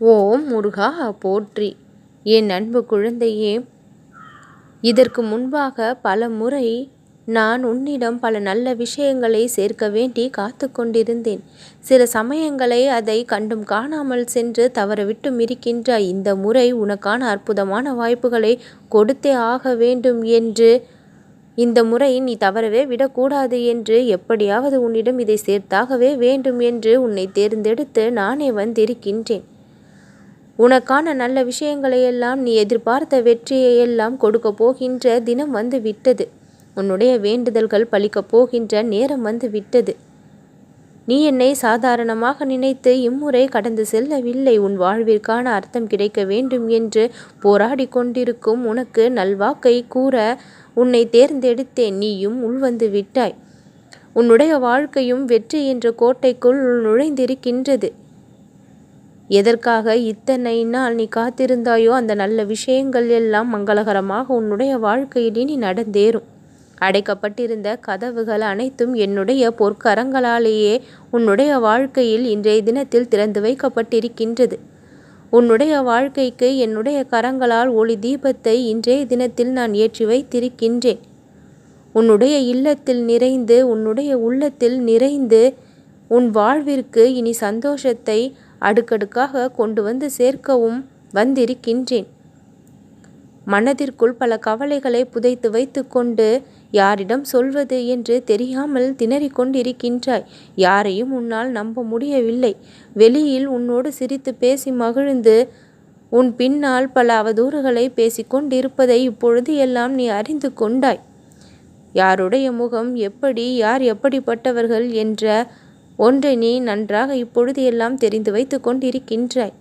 ஓம் முருகா போற்றி. என் அன்பு குழந்தையே இதற்கு முன்பாக பல முறை நான் உன்னிடம் பல நல்ல விஷயங்களை சேர்க்க வேண்டி காத்து கொண்டிருந்தேன். சில சமயங்களை அதை கண்டும் காணாமல் சென்று தவறவிட்டும் இருக்கின்ற இந்த முறை உனக்கான அற்புதமான வாய்ப்புகளை கொடுத்தே ஆக வேண்டும் என்று இந்த முறை நீ தவறவே விடக்கூடாது என்று எப்படியாவது உன்னிடம் இதை சேர்த்தாகவே வேண்டும் என்று உன்னை தேர்ந்தெடுத்து நானே வந்திருக்கின்றேன். உனக்கான நல்ல விஷயங்களையெல்லாம் நீ எதிர்பார்த்த வெற்றியை எல்லாம் கொடுக்க போகின்ற தினம் வந்து விட்டது உன்னுடைய வேண்டுதல்கள் பலிக்கப் போகின்ற நேரம் வந்து விட்டது நீ என்னை சாதாரணமாக நினைத்து இம்முறை கடந்து செல்லவில்லை. உன் வாழ்விற்கான அர்த்தம் கிடைக்க வேண்டும் என்று போராடி கொண்டிருக்கும் உனக்கு நல்வாக்கை கூற உன்னை தேர்ந்தெடுத்தேன். நீயும் உள்வந்து விட்டாய். உன்னுடைய வாழ்க்கையும் வெற்றி என்ற கோட்டைக்குள் நுழைந்திருக்கின்றது. எதற்காக இத்தனை நாள் நீ காத்திருந்தாயோ அந்த நல்ல விஷயங்கள் எல்லாம் மங்களகரமாக உன்னுடைய வாழ்க்கையில் இனி நடந்தேறும். அடைக்கப்பட்டிருந்த கதவுகள் அனைத்தும் என்னுடைய பொற்கரங்களாலேயே உன்னுடைய வாழ்க்கையில் இன்றைய தினத்தில் திறந்து வைக்கப்பட்டிருக்கின்றது. உன்னுடைய வாழ்க்கைக்கு என்னுடைய கரங்களால் ஒளி தீபத்தை இன்றைய தினத்தில் நான் ஏற்றி வைத்திருக்கின்றேன். உன்னுடைய இல்லத்தில் நிறைந்து உன்னுடைய உள்ளத்தில் நிறைந்து உன் வாழ்விற்கு இனி சந்தோஷத்தை அடுக்கடுக்காக கொண்டு வந்து சேர்க்கவும் வந்திருக்கின்றேன். மனதிற்குள் பல கவலைகளை புதைத்து வைத்துக்கொண்டு யாரிடம் சொல்வது என்று தெரியாமல் திணறிக் கொண்டிருக்கின்றாய்? யாரையும் உன்னால் நம்ப முடியவில்லை. வெளியில் உன்னோடு சிரித்து பேசி மகிழ்ந்து உன் பின்னால் பல அவதூறுகளை பேசிக்கொண்டிருப்பதை இப்பொழுது எல்லாம் நீ அறிந்து கொண்டாய். யாருடைய முகம் எப்படி யார் எப்படிப்பட்டவர்கள்? என்ற ஒன்றை நீ நன்றாக இப்பொழுது எல்லாம் தெரிந்து வைத்து கொண்டிருக்கின்றாய்.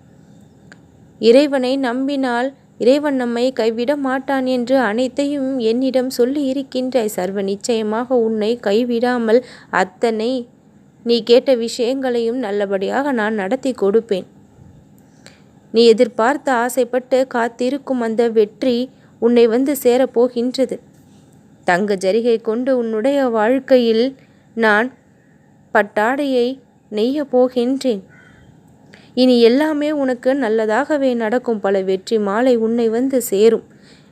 இறைவனை நம்பினால் இறைவன் நம்மை கைவிட மாட்டான் என்று அனைத்தையும் என்னிடம் சொல்லி இருக்கின்றாய். சர்வ நிச்சயமாக உன்னை கைவிடாமல் அத்தனை நீ கேட்ட விஷயங்களையும் நல்லபடியாக நான் நடத்தி கொடுப்பேன். நீ எதிர்பார்த்து ஆசைப்பட்டு காத்திருக்கும் அந்த வெற்றி உன்னை வந்து சேரப்போகின்றது. தங்க ஜரிகை கொண்டு உன்னுடைய வாழ்க்கையில் நான் பட்டாடையை நெய்யப் போகின்றேன். இனி எல்லாமே உனக்கு நல்லதாகவே நடக்கும் பல வெற்றி மாலை உன்னை வந்து சேரும்.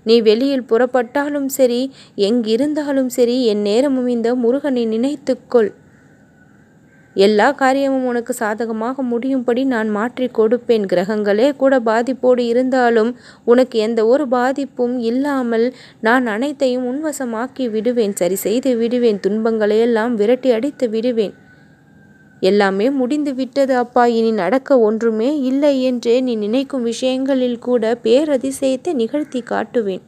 நீ வெளியில் புறப்பட்டாலும் சரி எங்கிருந்தாலும் சரி என் நேரமும் இந்த முருகனை நினைத்துக்கொள். எல்லா காரியமும் உனக்கு சாதகமாக முடியும்படி நான் மாற்றி கொடுப்பேன். கிரகங்களே கூட பாதிப்போடு இருந்தாலும் உனக்கு எந்த ஒரு பாதிப்பும் இல்லாமல் நான் அனைத்தையும் உன்வசமாக்கி விடுவேன். சரி செய்து விடுவேன். துன்பங்களையெல்லாம் விரட்டி அடித்து விடுவேன். எல்லாமே முடிந்து விட்டது அப்பா. இனி நடக்க ஒன்றுமே இல்லை என்று நீ நினைக்கும் விஷயங்களில் கூட பேரதிசயத்தை நிகழ்த்தி காட்டுவேன்.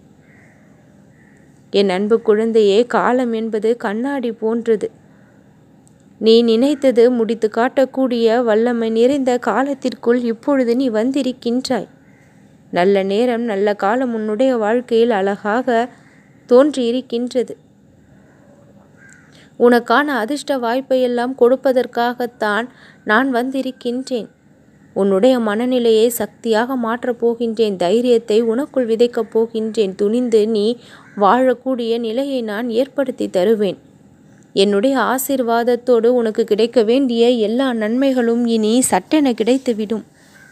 என் அன்பு குழந்தையே காலம் என்பது கண்ணாடி போன்றது. நீ நினைத்தது முடித்து காட்டக்கூடிய வல்லமை நிறைந்த காலத்திற்குள் இப்பொழுது நீ வந்திருக்கின்றாய். நல்ல நேரம் நல்ல காலம் உன்னுடைய வாழ்க்கையில் அழகாக தோன்றியிருக்கின்றது. உனக்கான அதிர்ஷ்ட வாய்ப்பையெல்லாம் கொடுப்பதற்காகத்தான் நான் வந்திருக்கின்றேன். உன்னுடைய மனநிலையை சக்தியாக மாற்றப் போகின்றேன். தைரியத்தை உனக்குள் விதைக்கப் போகின்றேன். துணிந்து நீ வாழக்கூடிய நிலையை நான் ஏற்படுத்தி தருவேன். என்னுடைய ஆசிர்வாதத்தோடு உனக்கு கிடைக்க வேண்டிய எல்லா நன்மைகளும் இனி சட்டென கிடைத்துவிடும்.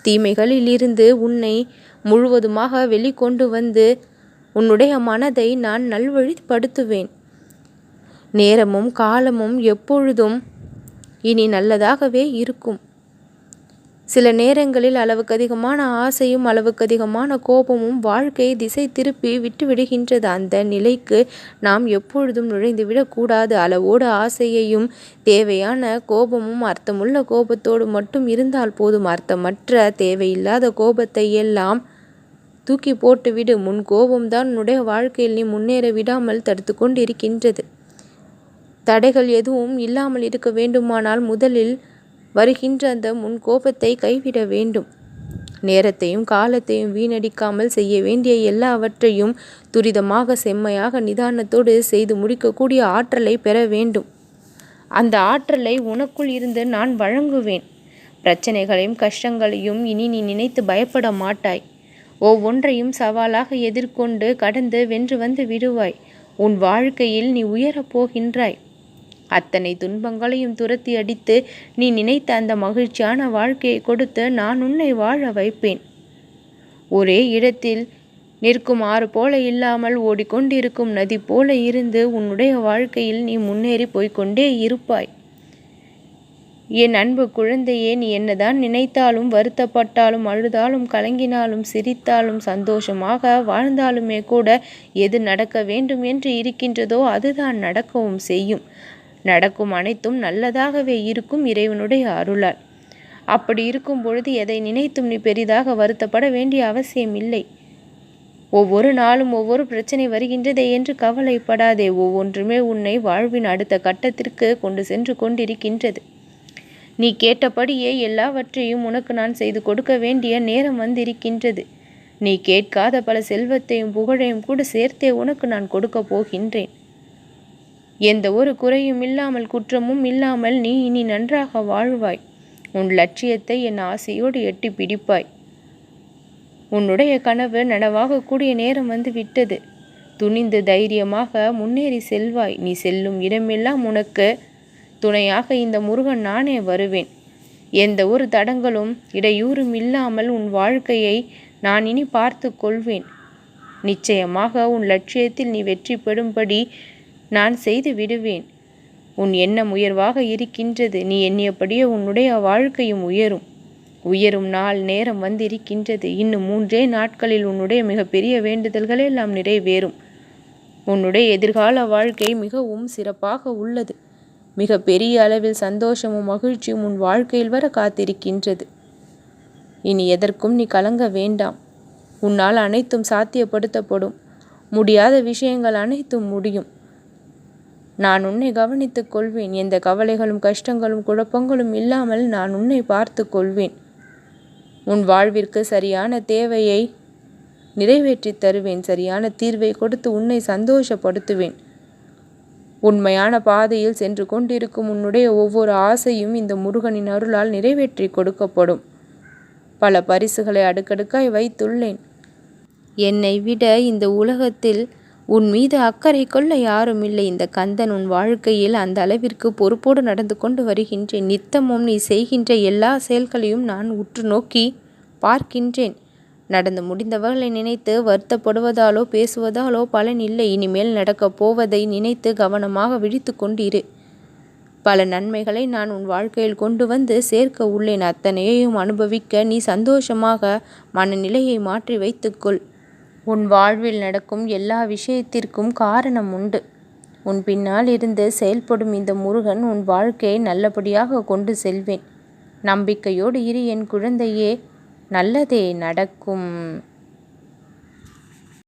தீமைகளிலிருந்து உன்னை முழுவதுமாக வெளிக்கொண்டு வந்து உன்னுடைய மனதை நான் நல்வழிப்படுத்துவேன். நேரமும் காலமும் எப்பொழுதும் இனி நல்லதாகவே இருக்கும். சில நேரங்களில் அளவுக்கு அதிகமான ஆசையும் அளவுக்கு அதிகமான கோபமும் வாழ்க்கையை திசை திருப்பி விட்டுவிடுகின்றது. அந்த நிலைக்கு நாம் எப்பொழுதும் நுழைந்துவிடக்கூடாது அளவோடு ஆசையையும் தேவையான கோபமும் அர்த்தமுள்ள கோபத்தோடு மட்டும் இருந்தால் போதும். அர்த்தமற்ற தேவையில்லாத கோபத்தை எல்லாம் தூக்கி போட்டுவிடு. முன் கோபம்தான் உன்னுடைய வாழ்க்கையில் நீ முன்னேற விடாமல் தடுத்து கொண்டிருக்கின்றது. தடைகள் எதுவும் இல்லாமல் இருக்க வேண்டுமானால் முதலில் வருகின்ற அந்த முன் கோபத்தை கைவிட வேண்டும். நேரத்தையும் காலத்தையும் வீணடிக்காமல் செய்ய வேண்டிய எல்லாவற்றையும் துரிதமாக செம்மையாக நிதானத்தோடு செய்து முடிக்கக்கூடிய ஆற்றலை பெற வேண்டும். அந்த ஆற்றலை உனக்குள் இருந்து நான் வழங்குவேன். பிரச்சனைகளையும் கஷ்டங்களையும் இனி நீ நினைத்து பயப்பட மாட்டாய். ஒவ்வொன்றையும் சவாலாக எதிர்கொண்டு கடந்து வென்று வந்து விடுவாய். உன் வாழ்க்கையில் நீ உயரப் போகின்றாய். அத்தனை துன்பங்களையும் துரத்தி அடித்து நீ நினைத்த அந்த மகிழ்ச்சியான வாழ்க்கையை கொடுத்து நான் உன்னை வாழ வைப்பேன். ஒரே இடத்தில் நிற்கும் ஆறு போல இல்லாமல் ஓடிக்கொண்டிருக்கும் நதி போல இருந்து உன்னுடைய வாழ்க்கையில் நீ முன்னேறி போய்கொண்டே இருப்பாய். என் அன்பு குழந்தையே நீ என்னதான் நினைத்தாலும் வருத்தப்பட்டாலும் அழுதாலும் கலங்கினாலும் சிரித்தாலும் சந்தோஷமாக வாழ்ந்தாலுமே கூட எது நடக்க வேண்டும் என்று இருக்கின்றதோ அதுதான் நடக்கவும் செய்யும். நடக்கும் அனைத்தும் நல்லதாகவே இருக்கும் இறைவனுடைய அருளால். அப்படி இருக்கும் பொழுது எதை நினைத்தும் நீ பெரிதாக வருத்தப்பட வேண்டிய அவசியம் இல்லை. ஒவ்வொரு நாளும் ஒவ்வொரு பிரச்சனை வருகின்றதே என்று கவலைப்படாதே. ஒவ்வொன்றுமே உன்னை வாழ்வின் அடுத்த கட்டத்திற்கு கொண்டு சென்று கொண்டிருக்கின்றது. நீ கேட்டபடியே எல்லாவற்றையும் உனக்கு நான் செய்து கொடுக்க வேண்டிய நேரம் வந்திருக்கின்றது. நீ கேட்காத பல செல்வத்தையும் புகழையும் கூட சேர்த்தே உனக்கு நான் கொடுக்க போகின்றேன். எந்த ஒரு குறையும் இல்லாமல் குற்றமும் இல்லாமல் நீ இனி நன்றாக வாழ்வாய். உன் லட்சியத்தை என் ஆசையோடு எட்டி பிடிப்பாய். உன்னுடைய கனவு நனவாகக்கூடிய நேரம் வந்து விட்டது துணிந்து தைரியமாக முன்னேறி செல்வாய். நீ செல்லும் இடமெல்லாம் உனக்கு துணையாக இந்த முருகன் நானே வருவேன். எந்த ஒரு தடங்களும் இடையூறும் இல்லாமல் உன் வாழ்க்கையை நான் இனி பார்த்து கொள்வேன். நிச்சயமாக உன் லட்சியத்தில் நீ வெற்றி பெறும்படி நான் செய்து விடுவேன். உன் எண்ணம் உயர்வாக இருக்கின்றது. நீ எண்ணியபடியே உன்னுடைய வாழ்க்கையும் உயரும். உயரும் நாள் நேரம் வந்திருக்கின்றது. இன்னும் மூன்றே நாட்களில் உன்னுடைய மிகப்பெரிய வேண்டுதல்கள் எல்லாம் நிறைவேறும். உன்னுடைய எதிர்கால வாழ்க்கை மிகவும் சிறப்பாக உள்ளது. மிக பெரிய அளவில் சந்தோஷமும் மகிழ்ச்சியும் உன் வாழ்க்கையில் வர காத்திருக்கின்றது. இனி எதற்கும் நீ கலங்க வேண்டாம். உன்னால் அனைத்தும் சாத்தியப்படுத்தப்படும். முடியாத விஷயங்கள் அனைத்தும் முடியும். நான் உன்னை கவனித்துக் கொள்வேன். எந்த கவலைகளும் கஷ்டங்களும் குழப்பங்களும் இல்லாமல் நான் உன்னை பார்த்து கொள்வேன். உன் வாழ்விற்கு சரியான தேவையை நிறைவேற்றி தருவேன். சரியான தீர்வை கொடுத்து உன்னை சந்தோஷப்படுத்துவேன். உண்மையான பாதையில் சென்று கொண்டிருக்கும் உன்னுடைய ஒவ்வொரு ஆசையும் இந்த முருகனின் அருளால் நிறைவேற்றி கொடுக்கப்படும். பல பரிசுகளை அடுக்கடுக்காய் வைத்துள்ளேன். என்னை விட இந்த உலகத்தில் உன் மீது அக்கறை கொள்ள யாரும் இல்லை. இந்த கந்தன் உன் வாழ்க்கையில் அந்த அளவிற்கு பொறுப்போடு நடந்து கொண்டு வருகின்றேன். நித்தமும் நீ செய்கின்ற எல்லா செயல்களையும் நான் உற்று நோக்கி பார்க்கின்றேன். நடந்து முடிந்தவர்களை நினைத்து வருத்தப்படுவதாலோ பேசுவதாலோ பலன் இல்லை. இனிமேல் நடக்கப் போவதை நினைத்து கவனமாக விழித்து கொண்டிரு. பல நன்மைகளை நான் உன் வாழ்க்கையில் கொண்டு வந்து சேர்க்க உள்ளேன். அத்தனையையும் அனுபவிக்க நீ சந்தோஷமாக மனநிலையை மாற்றி வைத்துக்கொள் உன் வாழ்வில் நடக்கும் எல்லா விஷயத்திற்கும் காரணம் உண்டு. உன் பின்னால் இருந்து செயல்படும் இந்த முருகன் உன் வாழ்க்கையை நல்லபடியாக கொண்டு செல்வேன். நம்பிக்கையோடு இரு என் குழந்தையே நல்லதே நடக்கும்.